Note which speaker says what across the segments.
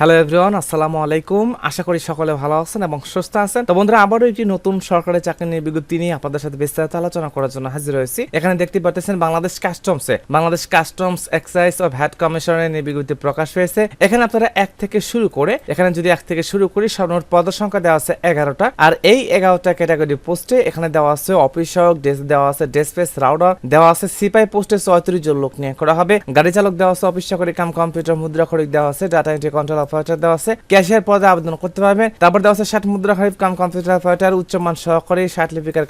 Speaker 1: Hello everyone আসসালামু আলাইকুম। আশা করি সকলে ভালো আছেন এবং সুস্থ আছেন। তো বন্ধুরা, আবারও একটি নতুন সরকারি চাকরি নিয়ে বিজ্ঞপ্তি নিয়ে আপনাদের সাথে বিস্তারিত আলোচনা করার জন্য হাজির হয়েছি। এখানে দেখতে পাচ্ছেন বাংলাদেশ কাস্টমসে, বাংলাদেশ কাস্টমস এক্সাইজ ও ভ্যাট কমিশনের নিয়ে বিজ্ঞপ্তি প্রকাশ হয়েছে। এখানে আপনারা এক থেকে শুরু করে, এখানে যদি এক থেকে শুরু করি, সর্বমোট পদের সংখ্যা দেওয়া আছে এগারোটা। আর এই এগারোটা ক্যাটাগরি পোস্টে এখানে দেওয়া আছে অফিস সহায়ক ডেস্ক দেওয়া আছে ডেস্পেস রাউডার দেওয়া আছে, সিপাই পোস্টে চৌত্রিশ জন লোক নিয়ে করা হবে। গাড়ি চালক দেওয়া আছে, অফিস চাকরি কাম, কম্পিউটার, মুদ্রা খরিদ দেওয়া আছে, ডাটা এন্ট্রি কন্ট্রোল অপারেটর দেওয়া আছে। পদে আবেদন করতে তারপর দেওয়া আছে ষাট মুদ্রা খরিদ কাম কম্পিউটার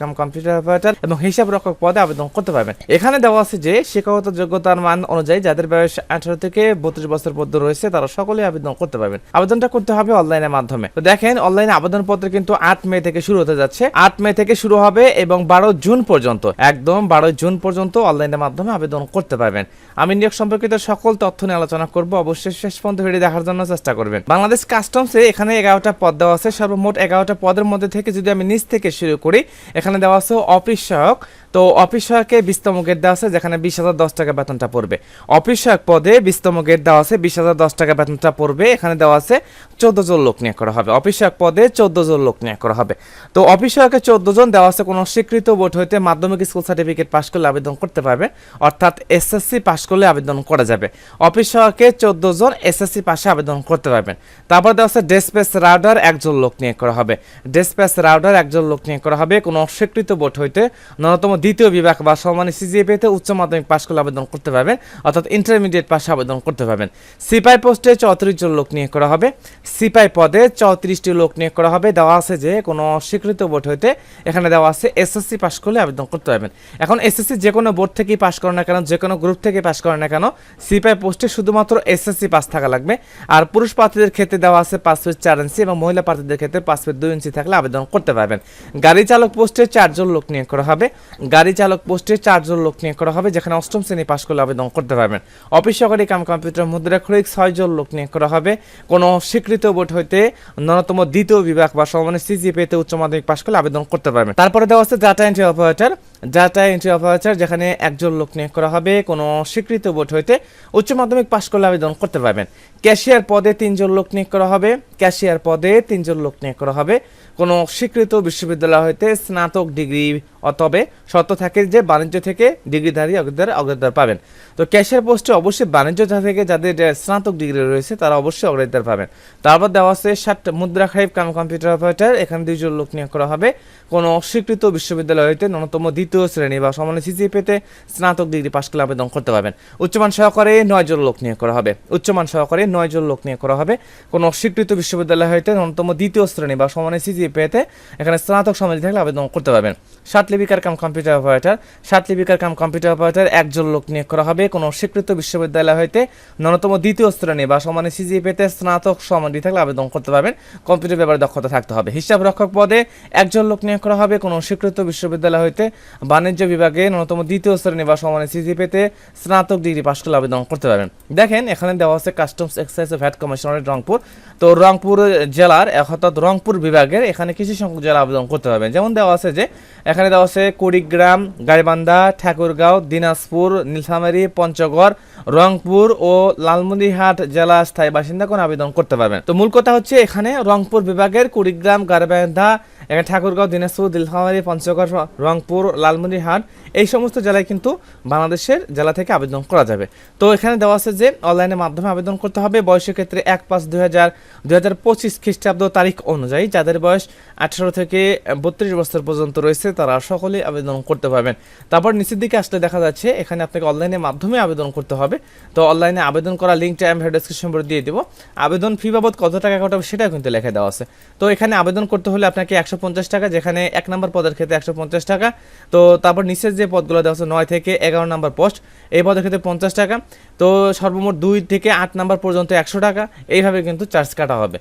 Speaker 1: কাম কম্পিউটার এবং হিসাব রক্ষক পদে আবেদন করতে এখানে দেওয়া আছে যে, শিক্ষাগত যোগ্যতার মান অনুযায়ী যাদের বয়স আঠারো থেকে বত্রিশ বছর মধ্যে রয়েছে, তারা সকলেই আবেদন করতে পারবেন আবেদনটা করতে হবে অনলাইনের মাধ্যমে। তো দেখেন, অনলাইনে আবেদন পত্র কিন্তু আট মে থেকে শুরু হতে যাচ্ছে। আট মে থেকে শুরু হবে এবং বারো জুন পর্যন্ত, একদম বারো জুন পর্যন্ত অনলাইনের মাধ্যমে আবেদন করতে পারবেন। আমি নিয়োগ সম্পর্কিত সকল তথ্য নিয়ে আলোচনা করব। অবশ্যই শেষ পর্যন্ত ভিডিও দেখার জন্য চেষ্টা করবেন। বাংলাদেশ কাস্টমসে এখানে এগারোটা পদ দেওয়া আছে। সর্বমোট এগারোটা পদের মধ্যে থেকে যদি আমি নিচ থেকে শুরু করি, এখানে দেওয়া আছে অফিস সহায়ক। তো অফিস সহায়কে বিশতম গেট দেওয়া আছে, যেখানে বিশ হাজার দশ টাকা বেতনটা পড়বে। অফিস সহায়ক পদে বিশতম গেট দেওয়া আছে, বিশ হাজার দশ টাকা বেতনটা পড়বে। এখানে দেওয়া আছে চোদ্দ জন লোক নিয়ে করা হবে। অফিস সহায়ক পদে চোদ্দ জন লোক নিয়ে করা হবে। তো অফিস সহায়কে চোদ্দ জন দেওয়া আছে কোনো স্বীকৃত বোর্ড হইতে মাধ্যমিক স্কুল সার্টিফিকেট পাশ করলে আবেদন করতে পারবে। অর্থাৎ এসএসসি পাশ করলে আবেদন করা যাবে। অফিস সহায়কে চোদ্দ জন এসএসসি পাশে আবেদন করতে পারবেন। তারপর দেওয়া আছে ডেসপেস রাউডার একজন লোক নিয়ে করা হবে। ডেসপেস রাউডার একজন লোক নিয়ে করা হবে। কোনো অস্বীকৃত বোর্ড হইতে ন্যূনতম দ্বিতীয় বিভাগ বা সমানে সিজিএপিতে উচ্চ মাধ্যমিক পাশ করলে আবেদন করতে পারবেন, অর্থাৎ ইন্টারমিডিয়েট পাশে আবেদন করতে পারবেন। সিপাই পোস্টে চৌত্রিশ জন লোক নিয়ে করা হবে। সিপাই পদে চৌত্রিশটি লোক নিয়ে করা হবে। দেওয়া আছে যে, কোনো অস্বীকৃত বোর্ড হইতে এখানে দেওয়া আছে এসএসসি পাশ করলে আবেদন করতে পারবেন। এখন এসএসসি যে কোনো বোর্ড থেকেই পাশ করে না কেন, যে কোনো গ্রুপ থেকে পাশ করে না কেন, সিপাই পোস্টে শুধুমাত্র এসএসসি পাস থাকা লাগবে। আর পুরুষ প্রার্থীদের ক্ষেত্রে দেওয়া আছে পাঁচ ফিট চার ইঞ্চি এবং মহিলা প্রার্থীদের ক্ষেত্রে পাঁচ ফিট দুই ইঞ্চি থাকলে আবেদন করতে পারবেন। গাড়ি চালক পোস্টে চারজন লোক নিয়োগ করা হবে। গাড়ি চালক পোস্টে চারজন লোক নিয়ে করা হবে, যেখানে অষ্টম শ্রেণি পাশ করলে আবেদন করতে পারবেন। অফিস সহকারী কাম কম্পিউটার মুদ্রা খরিক ছয়জন লোক নিয়ে করা হবে। কোনো স্বীকৃত বোর্ড হইতে ন্যূনতম দ্বিতীয় বিভাগ বা সমানে সিজিপিতে উচ্চ মাধ্যমিক পাশ করলে আবেদন করতে পারবেন। তারপরে দেওয়া আছে data entry operator data entry operator যেখানে একজন লোক নিয়োগ করা হবে। কোনো স্বীকৃত বোর্ড হইতে উচ্চ মাধ্যমিক পাশ করলে আবেদন করতে পারবেন। ক্যাশিয়ার পদে তিনজন লোক নিয়োগ করা হবে, ক্যাশিয়ার পদে তিনজন লোক নিয়োগ করা হবে। কোনো স্বীকৃত বিশ্ববিদ্যালয় হইতে স্নাতক ডিগ্রি অতবে শর্ত থাকে যে বাণিজ্য থেকে ডিগ্রিধারী অগ্রাধিকার পাবেন। তো ক্যাশিয়ার পোস্টে অবশ্যই বাণিজ্য থেকে যাদের স্নাতক ডিগ্রি রয়েছে তারা অবশ্যই অগ্রাধিকার পাবেন। তারপর দেওয়া আছে ষাট মুদ্রা খাইব কাম কম্পিউটার অপারেটর, এখানে দুইজন লোক নিয়োগ করা হবে। কোনো অস্বীকৃত বিশ্ববিদ্যালয় হইতে ন্যূনতম দ্বিতীয় শ্রেণি বা সমানে সিসি পেতে স্নাতক ডিগ্রি পাশ করলে আবেদন করতে পারবেন। উচ্চমান সহকারে নয়জন লোক নিয়োগ করা হবে। উচ্চমান সহকারে নয়জন লোক নিয়োগ করা হবে। কোনো অস্বীকৃত বিশ্ববিদ্যালয় হইতে ন্যূনতম দ্বিতীয় শ্রেণি বা সমানে সিসি পেতে এখানে স্নাতক সমাধি থাকলে আবেদন করতে পারবেন। ষাট লিপিকার কাম কম্পিউটার অপারেটর। ষাট লিপিকার কাম কম্পিউটার অপারেটর একজন লোক নিয়োগ করা হবে। কোনো স্বীকৃত বিশ্ববিদ্যালয় হইতে ন্যূনতম দ্বিতীয় শ্রেণি বা সমানে সিজি পেতে স্নাতক সমাধি থাকলে আবেদন করতে পারবেন। কম্পিউটার ব্যাপারে দক্ষতা থাকতে হবে। হিসাব রক্ষক পদে একজন লোক নিয়োগ করা হবে। কোনো স্বীকৃত বিশ্ববিদ্যালয় হইতে বাণিজ্য বিভাগে ন্যূনতম দ্বিতীয় শ্রেণি বা সমানে সিজি পেতে স্নাতক ডিগ্রি পাশ করলে আবেদন করতে পারবেন। দেখেন এখানে দেওয়া আছে কাস্টমস এক্সাইজ ও ভ্যাট কমিশনারের রংপুর তো রংপুর জেলার অর্থাৎ রংপুর বিভাগের এখানে কিছু সংখ্যক জেলা আবেদন করতে পারবেন যেমন দেওয়া আছে যে, এখানে দেওয়া আছে কুড়িগ্রাম, গাইবান্ধা, ঠাকুরগাঁও, দিনাজপুর, নীলফামারী, পঞ্চগড়, রংপুর ও লালমনিরহাট জেলা স্থায়ী বাসিন্দা কোন আবেদন করতে পারবেন। তো মূল কথা হচ্ছে এখানে রংপুর বিভাগের কুড়িগ্রাম, গাইবান্ধা, এখানে ঠাকুরগাঁও, দিনাজপুর দিলফামারী পঞ্চগড়, রংপুর, লালমনিরহাট এই সমস্ত জেলায় কিন্তু বাংলাদেশের জেলা থেকে আবেদন করা যাবে। তো এখানে দেওয়া আছে যে অনলাইনের মাধ্যমে আবেদন করতে হবে। বয়সের ক্ষেত্রে এক পাঁচ দুই হাজার দুই হাজার পঁচিশ খ্রিস্টাব্দ তারিখ অনুযায়ী যাদের বয়স আঠারো থেকে বত্রিশ বছর পর্যন্ত রয়েছে, তারা সকলেই আবেদন করতে পারবেন। তারপর নিচের দিকে আসলে দেখা যাচ্ছে, এখানে আপনাকে অনলাইনের মাধ্যমে আবেদন করতে হবে। তো অনলাইনে আবেদন করা লিঙ্কটা আমি ডেসক্রিপশন বোর্ডে দিয়ে দেবো। আবেদন ফি বাবদ কত টাকা কাটা হবে সেটাও কিন্তু লেখা দেওয়া আছে। তো এখানে আবেদন করতে হলে আপনাকে একশো পঞ্চাশ টাকা, যেখানে এক নম্বর পদের ক্ষেত্রে একশো পঞ্চাশ টাকা। তো তারপর নিচের যে পদগুলো দেওয়া আছে, নয় থেকে এগারো নম্বর পোস্ট, এই পদের ক্ষেত্রে পঞ্চাশ টাকা। তো সর্বমোট দুই থেকে আট নম্বর পর্যন্ত একশো টাকা, এইভাবে কিন্তু চার্জ কাটা হবে।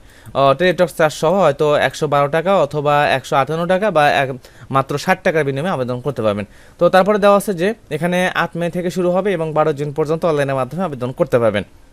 Speaker 1: টেলিটক চার্জ সহ হয়তো একশো বারো টাকা অথবা একশো আটান্ন টাকা বা মাত্র ষাট টাকার বিনিময়ে আবেদন করতে পারবেন। তো তারপরে দেওয়া আছে যে, এখানে আট মে থেকে শুরু হবে এবং বারো জুন পর্যন্ত অনলাইনের মাধ্যমে আবেদন করতে পারবেন।